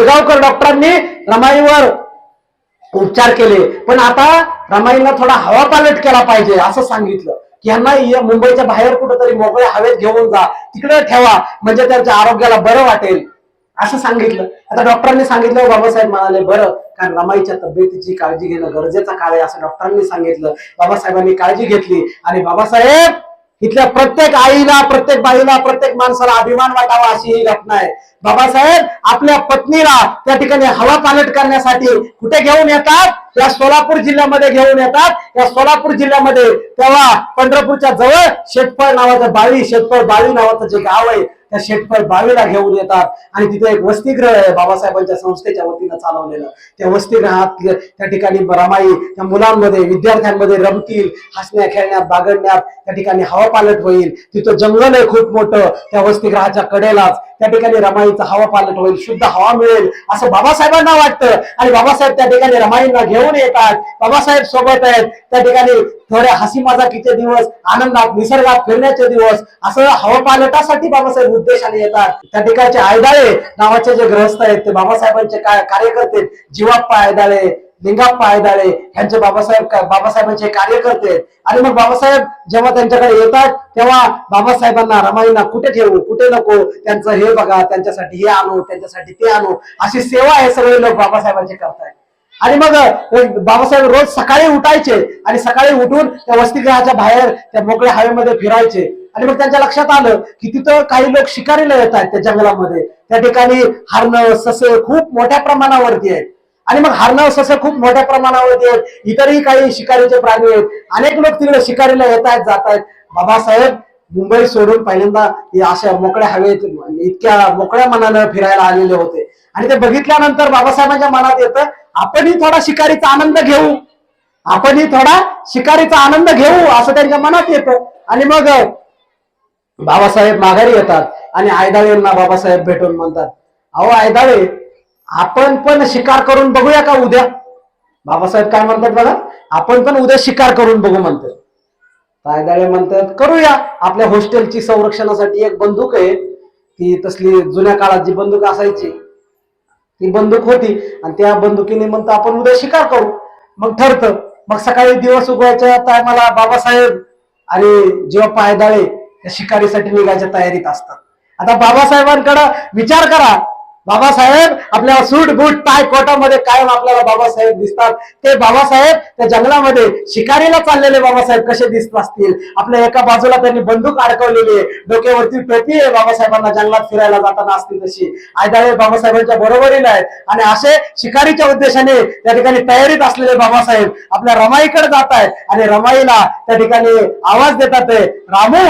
उदगावकर डॉक्टरांनी रमाईवर उपचार केले. पण आता रमाईला थोडा हवा पालट केला पाहिजे असं सांगितलं. की यांना मुंबईच्या बाहेर कुठंतरी मोकळ्या हवेत घेऊन जा तिकडे ठेवा म्हणजे त्यांच्या आरोग्याला बरं वाटेल असं सांगितलं. आता डॉक्टरांनी सांगितलं बाबासाहेब म्हणाले बरं कारण रमाईच्या तब्येतीची काळजी घेणं गरजेचं काळ आहे असं डॉक्टरांनी सांगितलं. बाबासाहेबांनी काळजी घेतली आणि बाबासाहेब इथल्या प्रत्येक आईला प्रत्येक बाईला प्रत्येक माणसाला अभिमान वाटावा अशी ही घटना आहे. बाबासाहेब आपल्या पत्नीला त्या ठिकाणी हवा पालट करण्यासाठी कुठे घेऊन येतात? या सोलापूर जिल्ह्यामध्ये घेऊन येतात. या सोलापूर जिल्ह्यामध्ये तेव्हा पंढरपूरच्या जवळ शेतफळ नावाचं बाळी शेतफळ बाळी नावाचं जे गाव आहे त्या शेतफळ बावीला घेऊन येतात. आणि तिथे एक वसतिग्रह आहे बाबासाहेबांच्या संस्थेच्या वतीनं चालवलेलं. त्या वसतिग्रहात त्या ठिकाणी रमाई त्या मुलांमध्ये विद्यार्थ्यांमध्ये रमतील हसण्या खेळण्यात बागडण्यात त्या ठिकाणी हवापालट होईल. तिथं जंगल आहे खूप मोठं त्या वसतिग्रहाच्या कडेलाच. त्या ठिकाणी रमाईचा हवा पालट होईल शुद्ध हवा मिळेल असं बाबासाहेबांना वाटतं. आणि बाबासाहेब त्या ठिकाणी रमाईंना घेऊन येतात. बाबासाहेब सोबत आहेत. त्या ठिकाणी थोड्या हसी मजाकीचे दिवस आनंदात निसर्गात फिरण्याचे दिवस असं हवा पालटासाठी बाबासाहेब उद्देशाने येतात. त्या ठिकाणचे आयदाळे नावाचे जे ग्रहस्थ आहेत ते बाबासाहेबांचे काय कार्यकर्ते जीवाप्पा आयदाळे लिंगा पायदाळे यांचे बाबासाहेब बाबासाहेबांचे कार्यकर्ते आहेत. आणि मग बाबासाहेब जेव्हा त्यांच्याकडे येतात तेव्हा बाबासाहेबांना रमाईंना कुठे ठेवू कुठे नको त्यांचं हे बघा त्यांच्यासाठी हे आणू त्यांच्यासाठी ते आणू अशी सेवा हे सगळे लोक बाबासाहेबांचे करतायत. आणि मग बाबासाहेब रोज सकाळी उठायचे आणि सकाळी उठून त्या वसतिगृहाच्या बाहेर त्या मोकळ्या हवेमध्ये फिरायचे. आणि मग त्यांच्या लक्षात आलं की तिथं काही लोक शिकारीला येत आहेत त्या जंगलामध्ये. त्या ठिकाणी हरण ससे खूप मोठ्या प्रमाणावरती आहेत. आणि मग हरणं ससं खूप मोठ्या प्रमाणावरती आहेत इतरही काही शिकारीचे प्राणी आहेत. अनेक लोक तिकडे शिकारीला येत आहेत जात आहेत. बाबासाहेब मुंबई सोडून पहिल्यांदा अशा मोकळ्या हवेत इतक्या मोकळ्या मनानं फिरायला आलेले होते. आणि ते बघितल्यानंतर बाबासाहेबांच्या मनात येतं आपणही थोडा शिकारीचा आनंद घेऊ. आपणही थोडा शिकारीचा आनंद घेऊ असं त्यांच्या मनात येतं. आणि मग बाबासाहेब माघारी येतात आणि आयदाळेंना बाबासाहेब भेटून म्हणतात. अहो आयदाळे आपण पण शिकार करून बघूया का उद्या? बाबासाहेब काय म्हणतात बघा? आपण पण उद्या शिकार करून बघू म्हणतात. तायदाळे म्हणतात करूया. आपल्या हॉस्टेलची संरक्षणासाठी एक बंदूक आहे. ती तसली जुन्या काळात जी बंदूक असायची ती बंदूक होती आणि त्या बंदुकीने म्हणतो आपण उद्या शिकार करू. मग ठरतं. मग सकाळी दिवस उगवायच्या टायमाला बाबासाहेब आणि जेव्हा पायदाळे शिकारीसाठी निघायच्या तयारीत असतात. आता बाबासाहेबांकडं विचार करा. बाबासाहेब आपल्या सूट बूट टाय कोटामध्ये कायम आपल्याला बाबासाहेब दिसतात. ते बाबासाहेब त्या जंगलामध्ये शिकारीला चाललेले बाबासाहेब कसे दिसत असतील? आपल्या एका बाजूला त्यांनी बंदूक अडकवलेली आहे. डोक्यावरती टोपी आहे बाबासाहेबांना जंगलात फिरायला जाताना असतील तशी. आयदाळे बाबासाहेबांच्या बरोबरीला आहेत. आणि असे शिकारीच्या उद्देशाने त्या ठिकाणी तयारीत असलेले बाबासाहेब आपल्या रमाईकडे जात आहेत. आणि रमाईला त्या ठिकाणी आवाज देतात रामू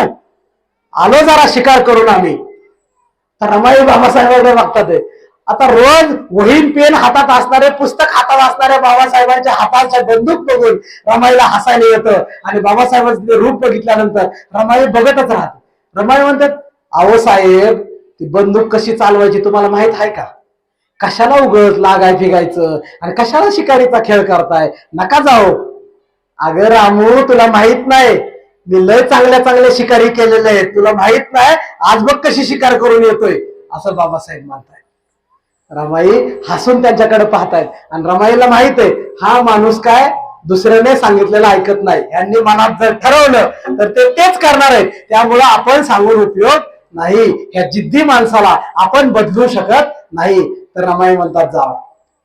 आलो जरा शिकार करून आम्ही. तर रमाई बाबासाहेबांकडे बघतात ते. आता रोज वहीन पेन हातात असणारे पुस्तक हातात असणाऱ्या बाबासाहेबांच्या हाताच्या बंदूक बघून रमाईला हसायला येतं. आणि बाबासाहेबांचं रूप बघितल्यानंतर रमाई बघतच राहते. रमाई म्हणतात अहो साहेब ती बंदूक कशी चालवायची तुम्हाला माहीत आहे का? कशाला उगत लागाय फिगायचं आणि कशाला शिकारीचा खेळ करताय? नका जाऊ. अगं रामू तुला माहीत नाही. मी लय चांगल्या चांगल्या शिकारी केलेले आहेत. तुला माहीत नाही आज बघ कशी शिकार करून येतोय. असं बाबासाहेब मानताय रमाई हसून त्यांच्याकडे पाहतायत. आणि रमाईला माहीत आहे हा माणूस काय दुसऱ्याने सांगितलेलं ऐकत नाही. यांनी मनात जर ठरवलं तर ते तेच करणार आहेत. त्यामुळं आपण सांगून उपयोग नाही. ह्या जिद्दी माणसाला आपण बदलू शकत नाही. तर रमाई म्हणतात जावा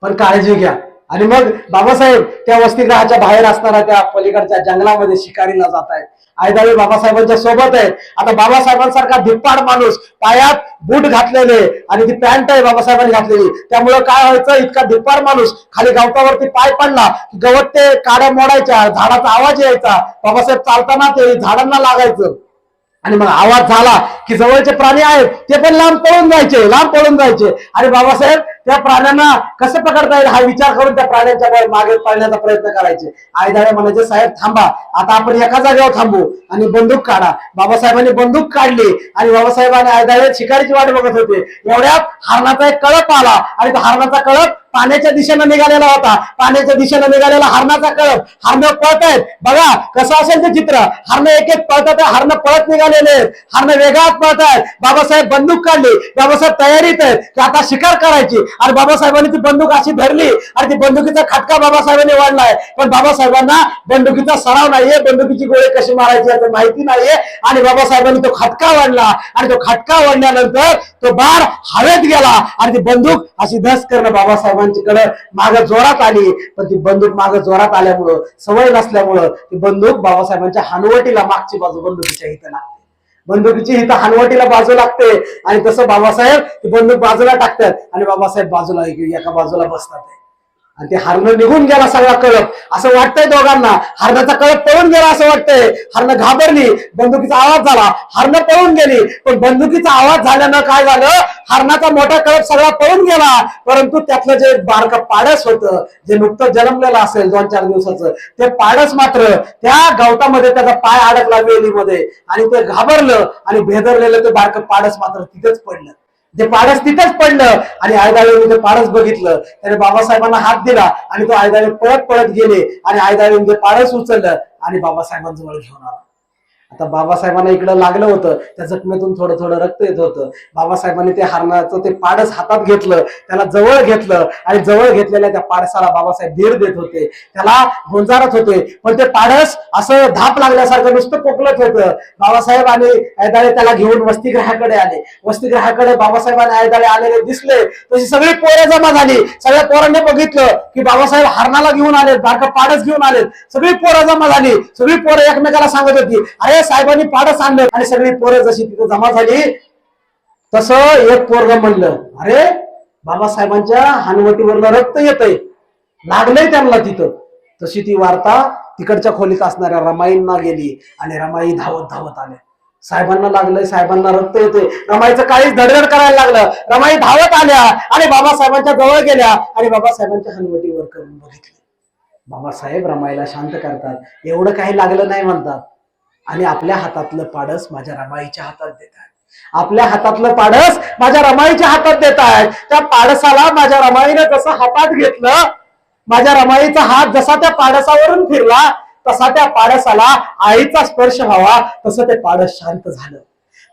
पण काळजी घ्या. आणि मग बाबासाहेब त्या वसतिगृहाच्या बाहेर असणाऱ्या त्या पलीकडच्या जंगलामध्ये शिकारीला जात आहेत आयदावे बाबासाहेबांच्या सोबत आहेत. आता बाबासाहेबांसारखा धिप्पाड माणूस पायात बूट घातलेले आणि ती पॅन्ट आहे बाबासाहेबांनी घातलेली. त्यामुळं काय व्हायचं? इतका धिप्पाड माणूस खाली गवतावरती पाय पडला की गवत ते काड्या मोडायच्या झाडाचा आवाज यायचा. बाबासाहेब चालताना ते झाडांना लागायचं. आणि मग आवाज झाला की जवळचे प्राणी आहेत ते पण लांब पळून जायचे लांब पळून जायचे. आणि बाबासाहेब त्या प्राण्यांना कसं पकडता येईल हा विचार करून त्या प्राण्यांच्या मागे पाळण्याचा प्रयत्न करायचे. आयदाळे म्हणायचे साहेब थांबा. आता आपण एका जागेवर थांबू आणि बंदूक काढा. बाबासाहेबांनी बंदूक काढली आणि बाबासाहेबांनी आयदाळे शिकारीची वाट बघत होते. एवढ्यात हरणाचा एक कळप आला आणि तो हरणाचा कळप पाण्याच्या दिशेनं निघालेला होता. पाण्याच्या दिशेनं निघालेला हरणाचा कळप. हरणं पळत आहेत. बघा कसं असेल ते चित्र. हरणं एक एक पळतात हरणं पळत निघालेले आहेत. हरणं वेगात पळत आहेत. बाबासाहेब बंदूक काढली. बाबासाहेब तयारीत आहेत की आता शिकार करायची. आणि बाबासाहेबांनी ती बंदूक अशी धरली आणि ती बंदुकीचा खटका बाबासाहेबांनी वाढलाय पण बाबासाहेबांना बंदुकीचा सराव नाहीये. बंदुकीची गोळी कशी मारायची याचं माहिती नाहीये. आणि बाबासाहेबांनी तो खटका वाढला आणि तो खटका वाढल्यानंतर तो बार हवेत गेला. आणि ती बंदूक अशी धस करणं बाबासाहेबांच्याकडे माग जोरात आली पण ती बंदूक माग जोरात आल्यामुळं सवय नसल्यामुळं ती बंदूक बाबासाहेबांच्या हनवटीला मागची बाजू बंदुकीच्या इथं लागते. बंदुकीची इथं हनवटीला बाजू लागते आणि तसं बाबासाहेब ती बंदूक बाजूला टाकतात आणि बाबासाहेब बाजूला एका बाजूला बसतात. आणि ते हरणं निघून गेला सगळा कळप. असं वाटतंय दोघांना. हरणाचा कळप पळून गेला असं वाटतंय. हरणं घाबरली. बंदुकीचा आवाज झाला. हरणं पळून गेली. पण बंदुकीचा आवाज झाल्यानं काय झालं? हरणाचा मोठा कळप सगळा पळून गेला. परंतु त्यातलं जे बारकं पाडस होतं जे नुकतं जन्मलेलं असेल दोन चार दिवसाचं ते पाडस मात्र त्या गवतामध्ये त्याचा पाय अडकला वेलीमध्ये. आणि ते घाबरलं आणि भेदरलेलं ते बारकं पाडस मात्र तिथेच पडलं. ते पाडस तिथंच पडलं आणि आयदाळीने ते पाडस बघितलं त्याने बाबासाहेबांना हात दिला आणि तो आयदाळे पळत पळत गेले आणि आयदाळीने ते पाडस उचललं आणि बाबासाहेबांजवळ घेऊन आला. आता बाबासाहेबांना इकडं लागलं होतं. त्या जखमेतून थोडं थोडं रक्त येत होतं. बाबासाहेबांनी ते हरणाचं ते पाडस हातात घेतलं. त्याला जवळ घेतलं आणि जवळ घेतलेल्या त्या पाडसाला बाबासाहेब धीर देत होते. त्याला गोंजारत होते. पण ते पाडस असं धाप लागल्यासारखं नुसतं पोकलत होतं. बाबासाहेब आणि ऐदाळे त्याला घेऊन वसतिगृहाकडे आले. वसतिगृहाकडे बाबासाहेब आणि ऐदाळे आलेले दिसले. तशी सगळी पोरं जमा झाली. सगळ्या पोरांनी बघितलं की बाबासाहेब हरणाला घेऊन आलेत बारका पाडस घेऊन आलेत. सगळी पोरं जमा झाली. सगळी पोरं एकमेकाला सांगत होती अरे साहेबांनी पाडस आणलं आणि सगळी पोरं जशी तिथे जमा झाली तसं एक पोरग म्हणलं अरे बाबासाहेबांच्या हनवटीवरलं रक्त येतंय. लागलंय त्यांना तिथं. तशी ती वार्ता तिकडच्या खोलीत असणाऱ्या रमाईंना गेली आणि रमाई धावत धावत आल्या. साहेबांना लागलंय साहेबांना रक्त येते रमाईचं काळीच धडधड करायला लागलं. रमाई धावत आल्या आणि बाबासाहेबांच्या जवळ गेल्या आणि बाबासाहेबांच्या हनवटीवर करून बघितले. बाबासाहेब रमाईला शांत करतात. एवढं काही लागलं नाही म्हणतात. आणि आपल्या हातातलं पाडस माझ्या रमाईच्या हातात देतात आपल्या हातातलं पाडस माझ्या रमाईच्या हातात देत आहेत. त्या पाडसाला माझ्या रमाईने जसं हातात घेतलं माझ्या रमाईचा हात जसा त्या पाडसावरून फिरला तसा त्या पाडसाला आईचा स्पर्श व्हावा तसं ते पाडस शांत झालं.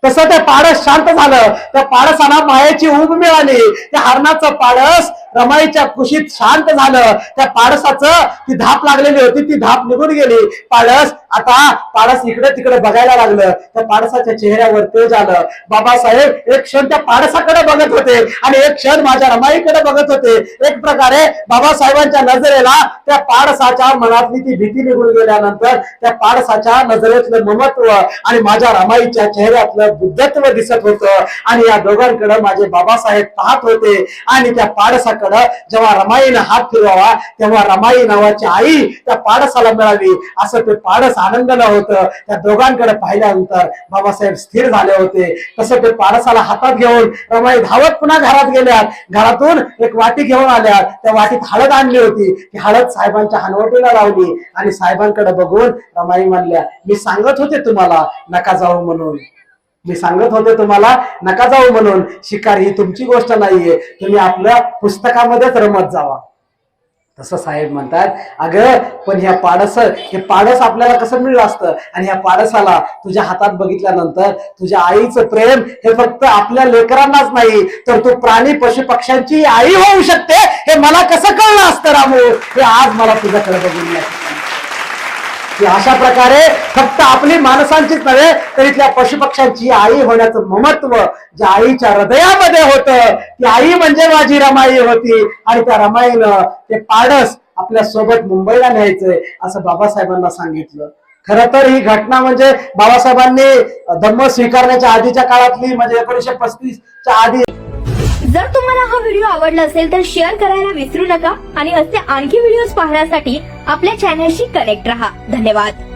तसं ते पाडस शांत झालं. त्या पाडसाला मायेची उब मिळाली. त्या हरणाचं पाडस रमाईच्या कुशीत शांत झालं. त्या पाडसाचं ती धाप लागलेली होती ती धाप निघून गेली. पाडस आता पाडस इकडे तिकडे बघायला लागलं. त्या पाडसाच्या चेहऱ्यावर तेज आलं बाबासाहेब एक क्षण त्या पाडसाकडे बघत होते आणि एक क्षण माझ्या रमाईकडे बघत होते. एक प्रकारे बाबासाहेबांच्या नजरेला त्या पाडसाच्या मनातली ती भीती निघून गेल्यानंतर त्या पाडसाच्या नजरेतलं ममत्व आणि माझ्या रमाईच्या चेहऱ्यातलं बुद्धत्व दिसत होतं. आणि या दोघांकडे माझे बाबासाहेब पाहत होते आणि त्या पाडसाकडे जेव्हा रमाईनं हात फिरवावा तेव्हा रमाई नावाची आई त्या पाडसाला मिळाली असं ते पाडस आनंदाला होतं. त्या दोघांकडे पाहिल्यानंतर बाबासाहेब स्थिर झाले होते. तसं ते पाडसाला हातात घेऊन रमाई धावत पुन्हा घरात गेल्या घरातून एक वाटी घेऊन आल्या त्या वाटीत हळद आणली होती. ती हळद साहेबांच्या हनवटीला लावली आणि साहेबांकडे बघून रमाई म्हणल्या मी सांगत होते तुम्हाला नका जाऊ म्हणून. मी सांगत होते तुम्हाला नका जाऊ म्हणून. शिकार ही तुमची गोष्ट नाहीये. तुम्ही आपल्या पुस्तकामध्येच रमत जावा. तसं साहेब म्हणतात अगं पण ह्या पाडस हे पाडस आपल्याला कसं मिळलं असतं? आणि ह्या पाडसाला तुझ्या हातात बघितल्यानंतर तुझ्या आईचं प्रेम हे फक्त आपल्या लेकरांनाच नाही तर तू प्राणी पशु पक्ष्यांची आई होऊ शकते? हे मला कसं कळलं असतं रामू? हे आज मला तुझ्याकडे बघून या ठिकाणी. की अशा प्रकारे फक्त आपली माणसांचीच नव्हे तर इथल्या पशुपक्ष्यांची आई होण्याचं महत्त्व ज्या आईच्या हृदयामध्ये होतं ती आई म्हणजे माझी रमाई होती. आणि त्या रमाईनं ते पाडस आपल्यासोबत मुंबईला न्यायचंय असं बाबासाहेबांना सांगितलं. खर तर ही घटना म्हणजे बाबासाहेबांनी धम्म स्वीकारण्याच्या आधीच्या काळातली म्हणजे एकोणीशे पस्तीसच्या आधी जर तुम्हाला हा व्हिडिओ आवडला असेल तर शेअर करायला विसरू नका आणि असे आणखी व्हिडिओज पाहण्यासाठी आपल्या चॅनलशी कनेक्ट रहा. धन्यवाद.